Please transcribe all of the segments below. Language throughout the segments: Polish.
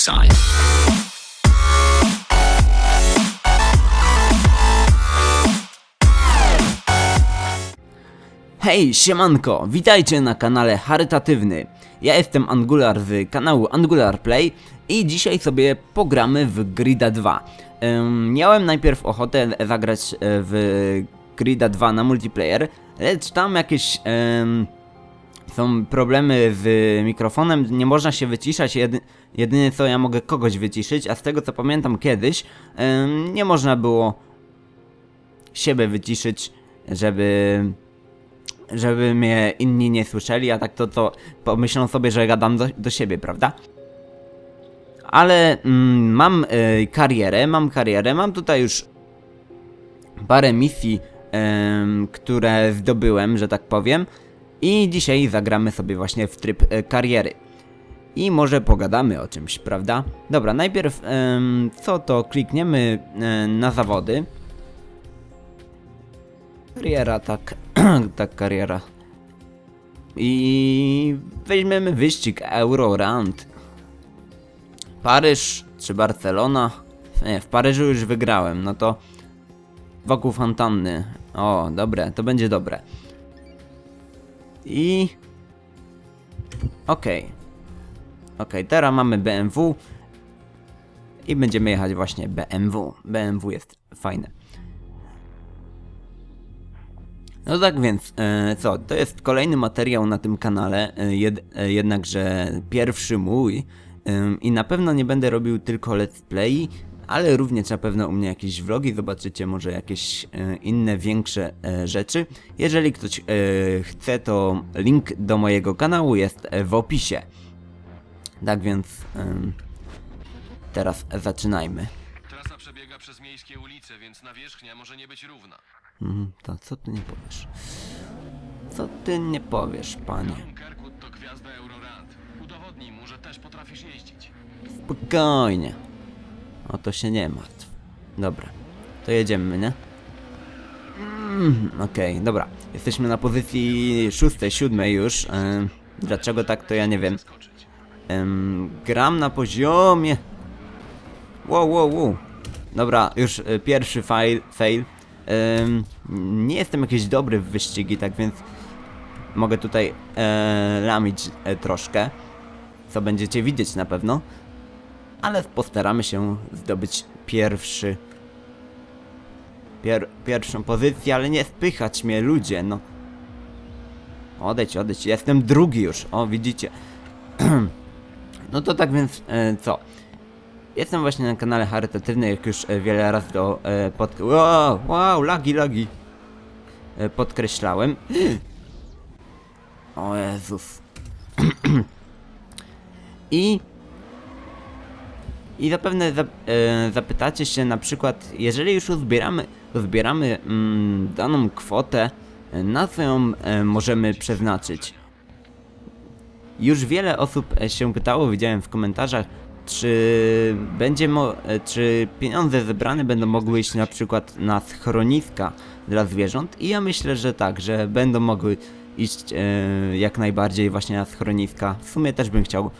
Bullseye. Hej, siemanko, witajcie na kanale charytatywny. Ja jestem Angular z kanału Angular Play i dzisiaj sobie pogramy w Grida 2. Ym, miałem najpierw ochotę zagrać e, w Grida 2 na multiplayer, lecz tam jakieś są problemy z mikrofonem, nie można się wyciszać, jedy, jedynie co ja mogę kogoś wyciszyć, a z tego co pamiętam kiedyś, ym, nie można było siebie wyciszyć, żeby żeby mnie inni nie słyszeli, a tak to, to pomyślą sobie, że gadam do, do siebie, prawda? Ale mm, mam y, karierę, mam karierę, mam tutaj już parę misji, em, które zdobyłem, że tak powiem. I dzisiaj zagramy sobie właśnie w tryb e, kariery. I może pogadamy o czymś, prawda? Dobra, najpierw em, co to klikniemy e, na zawody. Kariera, tak, tak kariera. I weźmiemy wyścig Eurorand. Paryż czy Barcelona? Nie, w Paryżu już wygrałem, no to wokół fontanny. O, dobre, to będzie dobre. I... Okej. Okay. Okej, okay, teraz mamy BMW. I będziemy jechać właśnie BMW. BMW jest fajne. No tak więc, e, co, to jest kolejny materiał na tym kanale, e, jed, e, jednakże pierwszy mój e, i na pewno nie będę robił tylko let's play, ale również na pewno u mnie jakieś vlogi, zobaczycie może jakieś e, inne większe e, rzeczy. Jeżeli ktoś e, chce, to link do mojego kanału jest w opisie. Tak więc, teraz zaczynajmy. Trasa przebiega przez miejskie ulice, więc nawierzchnia może nie być równa. Mhm, to co ty nie powiesz? Co ty nie powiesz, panie? Tom Kirkwood to gwiazda Eurorand. Udowodnij mu, że też potrafisz jeździć. Spokojnie. O to się nie martw. Dobra, to jedziemy, nie? Mm, Okej, dobra. Jesteśmy na pozycji szóstej, siódmej już. Em, dlaczego tak, to ja nie wiem. Gram na poziomie. Wow, wow, wow. Dobra, już e, pierwszy fail. fail. Nie jestem jakiś dobry w wyścigi, tak więc mogę tutaj e, lamić e, troszkę. Co będziecie widzieć na pewno. Ale postaramy się zdobyć pierwszy. Pier, pierwszą pozycję, ale nie spychać mnie ludzie, no. Odejdź, odejdź, jestem drugi już, o widzicie. No to tak więc, e, co? Jestem właśnie na kanale charytatywny, jak już e, wiele razy to e, pod... Wow, wow, lagi, lagi. E, podkreślałem. O Jezus. I... I zapewne zap, e, zapytacie się na przykład, jeżeli już uzbieramy, uzbieramy mm, daną kwotę, na co ją e, możemy przeznaczyć? Już wiele osób e, się pytało, widziałem w komentarzach, czy będzie e, czy pieniądze zebrane będą mogły iść na przykład na schroniska dla zwierząt i ja myślę, że tak, że będą mogły iść e, jak najbardziej właśnie na schroniska. W sumie też bym chciał,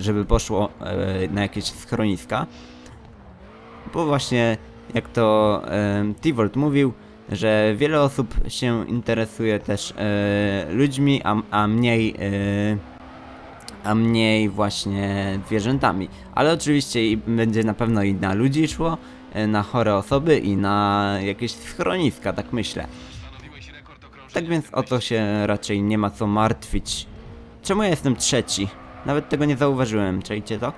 żeby poszło e, na jakieś schroniska, bo właśnie jak to e, Tivolt mówił, że wiele osób się interesuje też e, ludźmi, a, a mniej e, a mniej właśnie zwierzętami. Ale oczywiście będzie na pewno i na ludzi szło, e, na chore osoby i na jakieś schroniska, tak myślę. Tak więc o to się raczej nie ma co martwić. Czemu ja jestem trzeci? Nawet tego nie zauważyłem, czajcie to?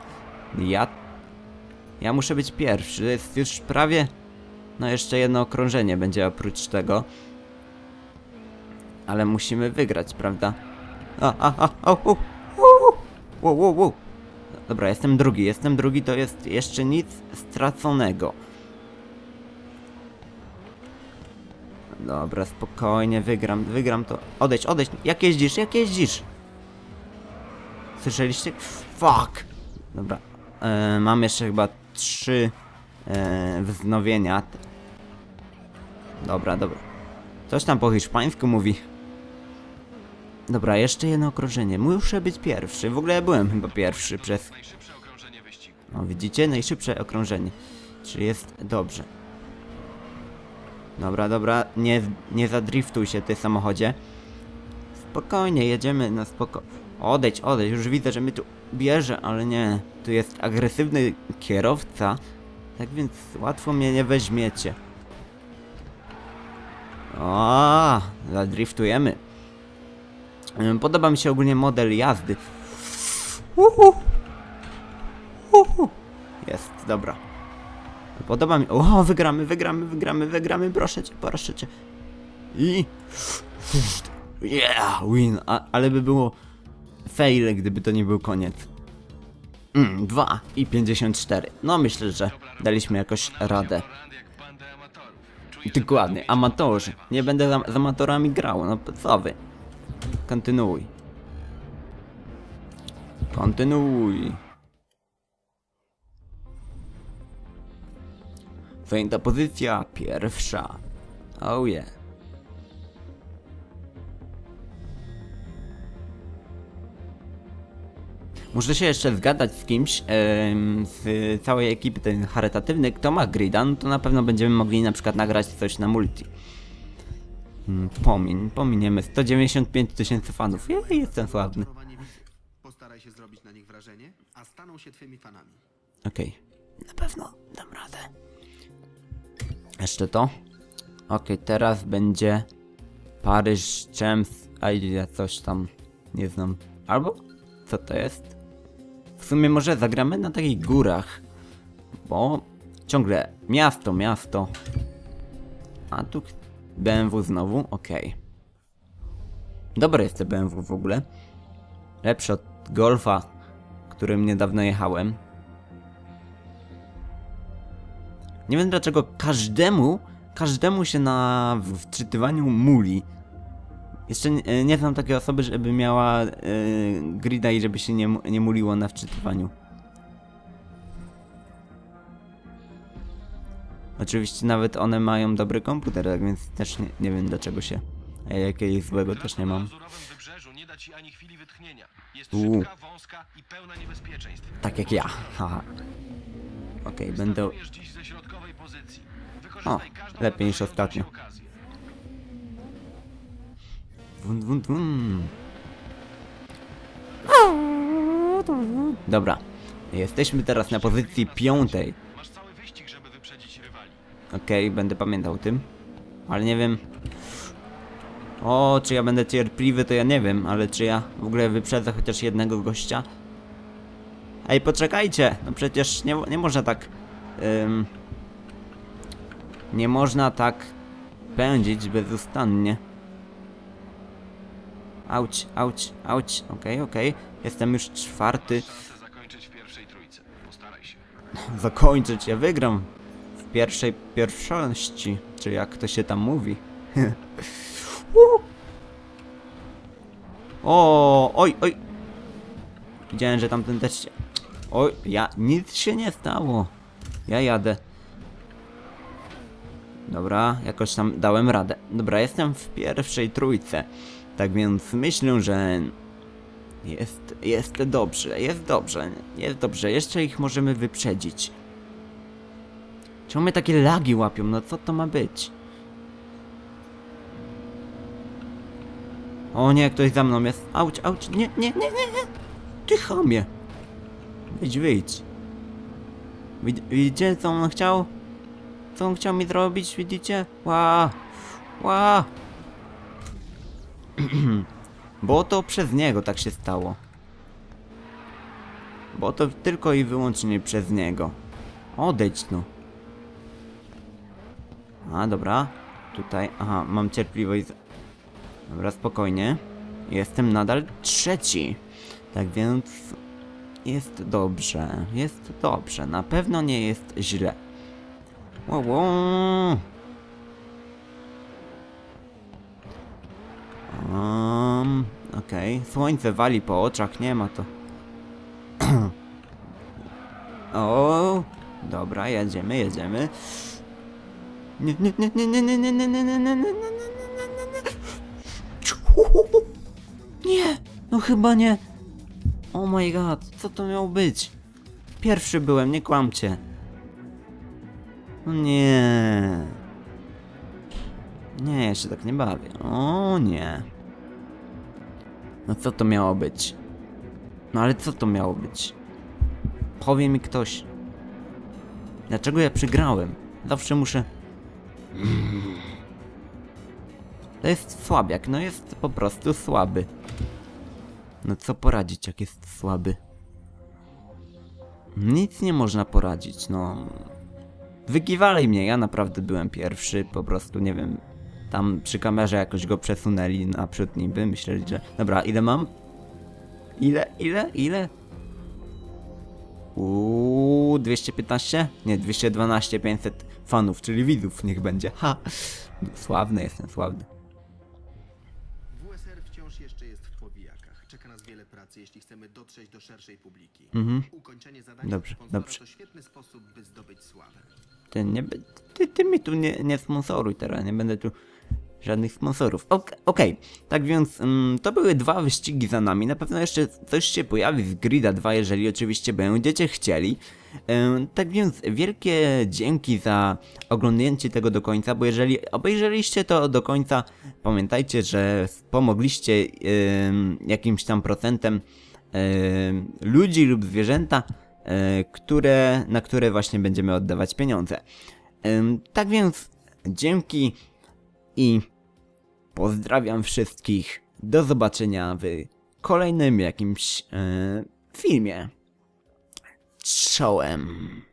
Ja... Ja muszę być pierwszy, jest już prawie... No jeszcze jedno okrążenie będzie oprócz tego. Ale musimy wygrać, prawda? A, a, a, au, au, wow, wow, wow. Dobra, jestem drugi, jestem drugi, to jest jeszcze nic straconego. Dobra, spokojnie, wygram, wygram to. Odejdź, odejdź, jak jeździsz, jak jeździsz? Słyszeliście? Fuck! Dobra, e, mam jeszcze chyba trzy e, wznowienia. Dobra, dobra. Coś tam po hiszpańsku mówi. Dobra, jeszcze jedno okrążenie. Muszę być pierwszy. W ogóle ja byłem chyba pierwszy przez... Widzicie? Najszybsze okrążenie. Czy jest dobrze? Dobra, dobra, nie, nie zadriftuj się ty samochodzie. Spokojnie, jedziemy na spoko... Odejdź, odejdź, już widzę, że mnie tu bierze, ale nie. Tu jest agresywny kierowca, tak więc łatwo mnie nie weźmiecie. O, zadriftujemy. Podoba mi się ogólnie model jazdy. Uhu. Uhu. Jest, dobra. Podoba mi... O, wygramy, wygramy, wygramy, wygramy, proszę cię, proszę cię. I... Yeah, win, A, ale by było fail, gdyby to nie był koniec. Mm, 2 i 54. No myślę, że daliśmy jakoś radę. Dokładnie, amatorzy. Nie będę z amatorami grał, no co wy. Kontynuuj. Kontynuuj. Zajęta pozycja pierwsza. Oh yeah. Muszę się jeszcze zgadać z kimś z całej ekipy ten charytatywny, kto ma grida, no to na pewno będziemy mogli na przykład nagrać coś na multi. Mm, Pomiń, pominiemy 195 tysięcy fanów. Ja jestem sławny. Postaraj się zrobić na nich wrażenie, a staną się twymi fanami. Okej. Na pewno dam radę. Jeszcze to. Okej, teraz będzie Paryż, James, a ja coś tam nie znam. Albo co to jest? W sumie może zagramy na takich górach, bo ciągle miasto, miasto. A tu BMW znowu, okej. Dobre jest te BMW w ogóle. Lepsze od Golfa, którym niedawno jechałem. Nie wiem dlaczego każdemu, każdemu się na wczytywaniu muli. Jeszcze nie, nie znam takiej osoby, żeby miała yy, grida i żeby się nie, nie muliło na wczytywaniu. Oczywiście nawet one mają dobry komputer, tak więc też nie, nie wiem dlaczego się... E, Jakiegoś złego też nie mam. Uuu. Tak jak ja. Haha. Okej, okay, będę... O, lepiej niż ostatnio. Wun, wun, wun. Dobra, jesteśmy teraz na pozycji piątej. Okej, będę pamiętał o tym. Ale nie wiem. O, czy ja będę cierpliwy, to ja nie wiem, ale czy ja w ogóle wyprzedzę chociaż jednego gościa? Ej, poczekajcie! No przecież nie, nie można tak. ym, nie można tak pędzić bezustannie. Auć, auć, auć. Okej, okej. Jestem już czwarty. Zakończyć w pierwszej trójce. Postaraj się. zakończyć. Ja wygram pierwszej pierwszości, czy jak to się tam mówi. O, oj, oj. Widziałem, że tamten też się... Oj, ja... Nic się nie stało. Ja jadę. Dobra, jakoś tam dałem radę. Dobra, jestem w pierwszej trójce. Tak więc myślę, że jest, jest dobrze, jest dobrze, jest dobrze. Jeszcze ich możemy wyprzedzić. Czemu mnie takie lagi łapią? No co to ma być? O nie, ktoś za mną jest. Auć, auć, nie, nie, nie, nie, nie. Ty chamie. Wyjdź, wyjdź. Wid- Widzicie, co on chciał? Co on chciał mi zrobić, widzicie? Ła, ła. Bo to przez niego tak się stało. Bo to tylko i wyłącznie przez niego. Odejdź no. A, dobra. Tutaj, aha, mam cierpliwość. Dobra, spokojnie. Jestem nadal trzeci. Tak więc... Jest dobrze, jest dobrze. Na pewno nie jest źle. Wow, wow. Um, Okej, słońce wali po oczach, nie ma to. o, dobra, jedziemy, jedziemy. Nie, no chyba nie. Oh my god, co to miało być? Pierwszy byłem, nie kłamcie. No nie. Nie, ja się tak nie bawię. O nie. No co to miało być? No ale co to miało być? Powie mi ktoś. Dlaczego ja przegrałem? Zawsze muszę... To jest słabiak, no jest po prostu słaby. No co poradzić, jak jest słaby? Nic nie można poradzić, no. Wykiwali mnie, ja naprawdę byłem pierwszy, po prostu nie wiem. Tam przy kamerze jakoś go przesunęli naprzód niby, myśleli, że... Dobra, ile mam? Ile, ile, ile? Uuu, 215? Nie, 212, 500 fanów, czyli widzów niech będzie. Ha! Sławny jestem, sławny. WSR wciąż jeszcze jest w powijakach. Czeka nas wiele pracy, jeśli chcemy dotrzeć do szerszej publiki. Mhm. Ukończenie zadania Dobrze, dobrze. to świetny sposób, by zdobyć sławę. Ty, nie, ty, ty mi tu nie, nie sponsoruj teraz, nie będę tu żadnych sponsorów. Ok- Okej, tak więc mm, to były dwa wyścigi za nami. Na pewno jeszcze coś się pojawi z Grida 2, jeżeli oczywiście będziecie chcieli. Tak więc wielkie dzięki za oglądnięcie tego do końca, bo jeżeli obejrzeliście to do końca, pamiętajcie, że pomogliście jakimś tam procentem ludzi lub zwierzęta, e, które, na które właśnie będziemy oddawać pieniądze. Tak więc dzięki i pozdrawiam wszystkich. Do zobaczenia w kolejnym jakimś e, filmie. Czołem. Um,